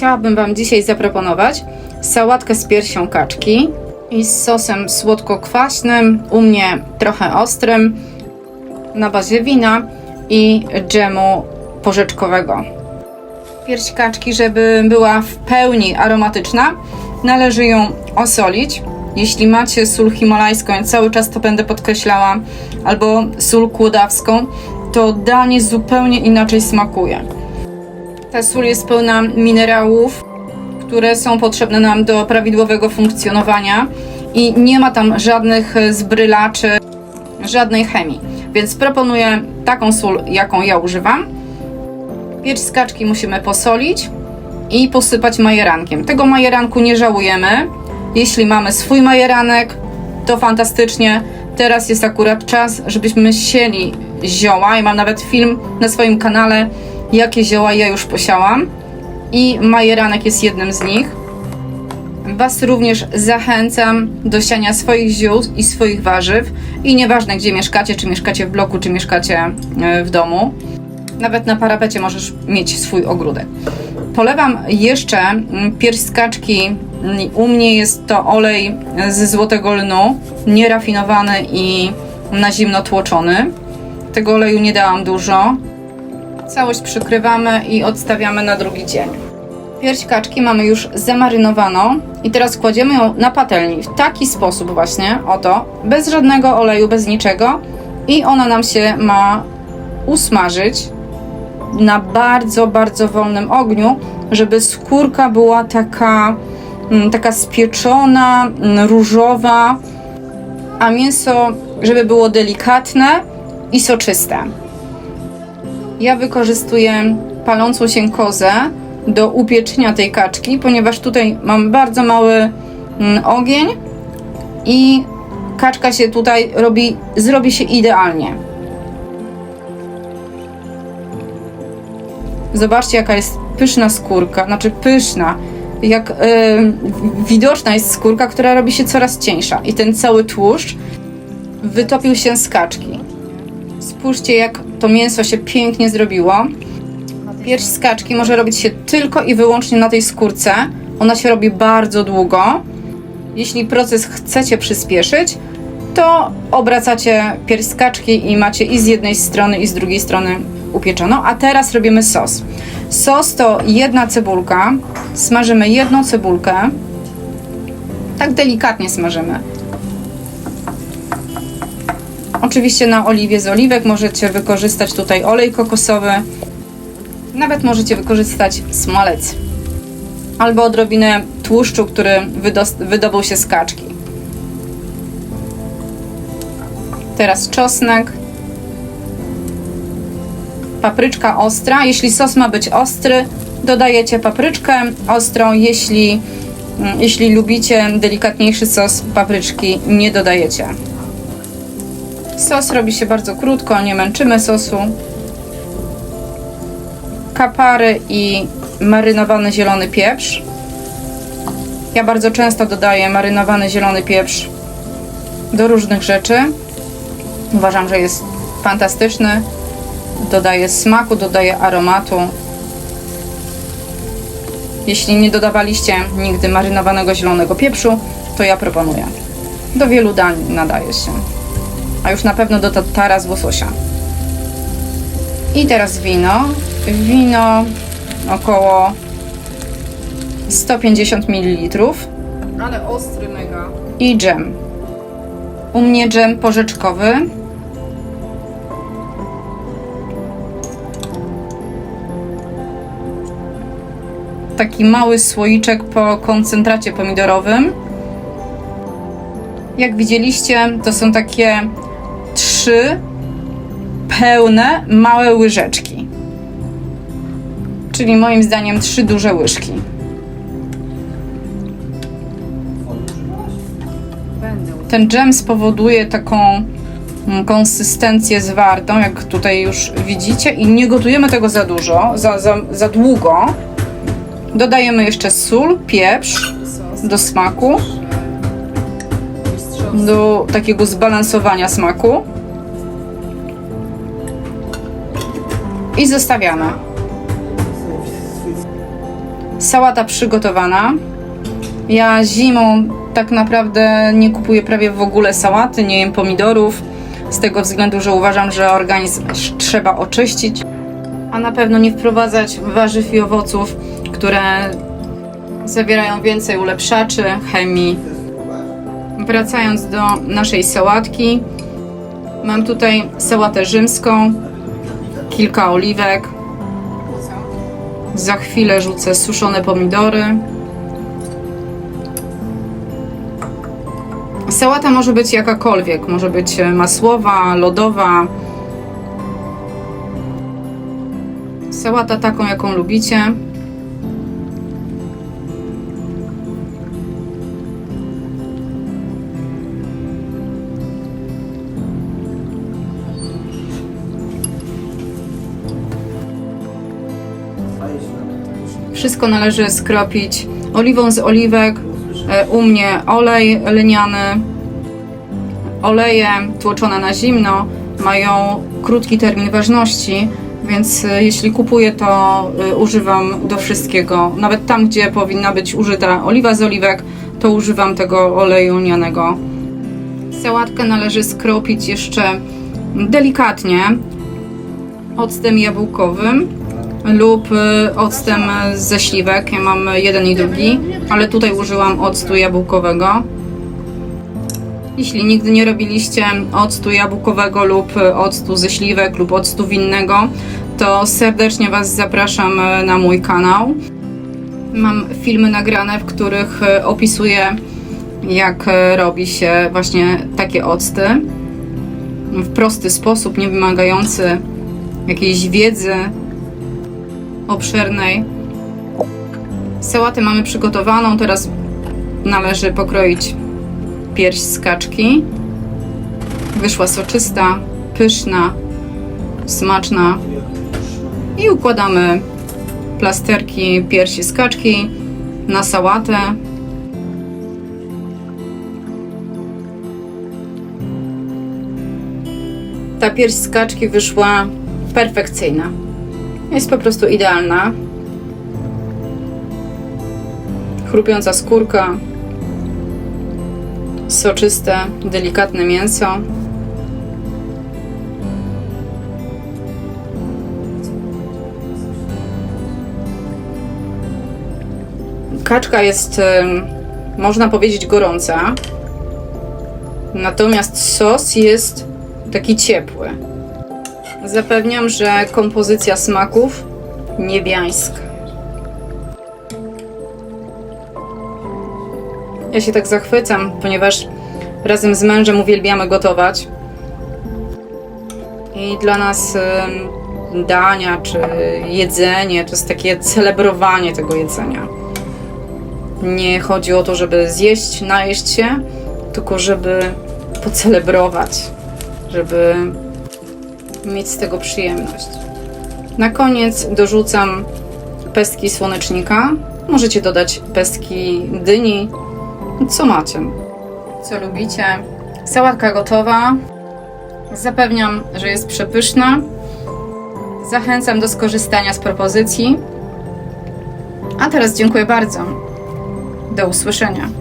Chciałabym Wam dzisiaj zaproponować sałatkę z piersią kaczki i z sosem słodko-kwaśnym, u mnie trochę ostrym, na bazie wina i dżemu porzeczkowego. Pierś kaczki, żeby była w pełni aromatyczna, należy ją osolić. Jeśli macie sól himalajską, ja cały czas to będę podkreślała, albo sól kłodawską, to danie zupełnie inaczej smakuje. Ta sól jest pełna minerałów, które są potrzebne nam do prawidłowego funkcjonowania i nie ma tam żadnych zbrylaczy, żadnej chemii. Więc proponuję taką sól, jaką ja używam. Pierś z kaczki musimy posolić i posypać majerankiem. Tego majeranku nie żałujemy. Jeśli mamy swój majeranek, to fantastycznie. Teraz jest akurat czas, żebyśmy sieli zioła. I mam nawet film na swoim kanale, jakie zioła ja już posiałam. I majeranek jest jednym z nich. Was również zachęcam do siania swoich ziół i swoich warzyw. I nieważne, gdzie mieszkacie, czy mieszkacie w bloku, czy mieszkacie e, w domu. Nawet na parapecie możesz mieć swój ogródek. Polewam jeszcze mm, pierś. Mm, U mnie jest to olej ze złotego lnu, nierafinowany i na zimno tłoczony. Tego oleju nie dałam dużo. Całość przykrywamy i odstawiamy na drugi dzień. Pierś kaczki mamy już zamarynowaną i teraz kładziemy ją na patelni w taki sposób właśnie, oto, bez żadnego oleju, bez niczego i ona nam się ma usmażyć na bardzo, bardzo wolnym ogniu, żeby skórka była taka, mm, taka spieczona, mm, różowa, a mięso, żeby było delikatne i soczyste. Ja wykorzystuję palącą się kozę do upieczenia tej kaczki, ponieważ tutaj mam bardzo mały mm, ogień i kaczka się tutaj robi, zrobi się idealnie. Zobaczcie, jaka jest pyszna skórka, znaczy pyszna. Jak e, widoczna jest skórka, która robi się coraz cieńsza. I ten cały tłuszcz wytopił się z kaczki. Spójrzcie, jak to mięso się pięknie zrobiło. Pierś z kaczki może robić się tylko i wyłącznie na tej skórce. Ona się robi bardzo długo. Jeśli proces chcecie przyspieszyć, to obracacie pierś z kaczki i macie i z jednej strony, i z drugiej strony upieczoną. A teraz robimy sos. Sos to jedna cebulka. Smażymy jedną cebulkę. Tak delikatnie smażymy. Oczywiście na oliwie z oliwek możecie wykorzystać tutaj olej kokosowy. Nawet możecie wykorzystać smalec. Albo odrobinę tłuszczu, który wydobył się z kaczki. Teraz czosnek. Papryczka ostra. Jeśli sos ma być ostry, dodajecie papryczkę ostrą. Jeśli, mm, jeśli lubicie delikatniejszy sos, papryczki nie dodajecie. Sos robi się bardzo krótko, nie męczymy sosu. Kapary i marynowany zielony pieprz. Ja bardzo często dodaję marynowany zielony pieprz do różnych rzeczy. Uważam, że jest fantastyczny. Dodaje smaku, dodaje aromatu. Jeśli nie dodawaliście nigdy marynowanego zielonego pieprzu, to ja proponuję. Do wielu dań nadaje się. A już na pewno do tatara z łososia. I teraz wino. Wino około 150 ml. Ale ostry mega. I dżem. U mnie dżem porzeczkowy. Taki mały słoiczek po koncentracie pomidorowym. Jak widzieliście, to są takie trzy pełne, małe łyżeczki. Czyli moim zdaniem trzy duże łyżki. Ten dżem spowoduje taką mm, konsystencję zwartą, jak tutaj już widzicie, i nie gotujemy tego za dużo, za, za, za długo. Dodajemy jeszcze sól, pieprz do smaku, do takiego zbalansowania smaku. I zostawiamy. Sałata przygotowana. Ja zimą tak naprawdę nie kupuję prawie w ogóle sałaty, nie jem pomidorów, z tego względu, że uważam, że organizm trzeba oczyścić, a na pewno nie wprowadzać warzyw i owoców, które zawierają więcej ulepszaczy, chemii. Wracając do naszej sałatki, mam tutaj sałatę rzymską, kilka oliwek, za chwilę rzucę suszone pomidory. Sałata może być jakakolwiek, może być e, masłowa, lodowa. Sałata taką, jaką lubicie. Wszystko należy skropić oliwą z oliwek. E, U mnie olej lniany. Oleje tłoczone na zimno mają krótki termin ważności, więc e, jeśli kupuję, to e, używam do wszystkiego. Nawet tam, gdzie powinna być użyta oliwa z oliwek, to używam tego oleju lnianego. Sałatkę należy skropić jeszcze delikatnie octem jabłkowym lub y, octem ze śliwek. Ja mam jeden i drugi, ale tutaj użyłam octu jabłkowego. Jeśli nigdy nie robiliście octu jabłkowego lub y, octu ze śliwek lub octu winnego, to serdecznie Was zapraszam y, na mój kanał. Mam filmy nagrane, w których opisuję, jak robi się właśnie takie octy w prosty sposób, nie wymagający jakiejś wiedzy obszernej. Sałatę mamy przygotowaną, teraz należy pokroić pierś z kaczki. Wyszła soczysta, pyszna, smaczna. I układamy plasterki piersi z kaczki na sałatę. Ta pierś z kaczki wyszła perfekcyjna. Jest po prostu idealna. Chrupiąca skórka, soczyste, delikatne mięso. Kaczka jest, można powiedzieć, gorąca. Natomiast sos jest taki ciepły. Zapewniam, że kompozycja smaków niebiańska. Ja się tak zachwycam, ponieważ razem z mężem uwielbiamy gotować. I dla nas dania czy jedzenie to jest takie celebrowanie tego jedzenia. Nie chodzi o to, żeby zjeść, najeść się, tylko żeby pocelebrować, żeby mieć z tego przyjemność. Na koniec dorzucam pestki słonecznika. Możecie dodać pestki dyni, co macie, co lubicie. Sałatka gotowa. Zapewniam, że jest przepyszna. Zachęcam do skorzystania z propozycji. A teraz dziękuję bardzo. Do usłyszenia.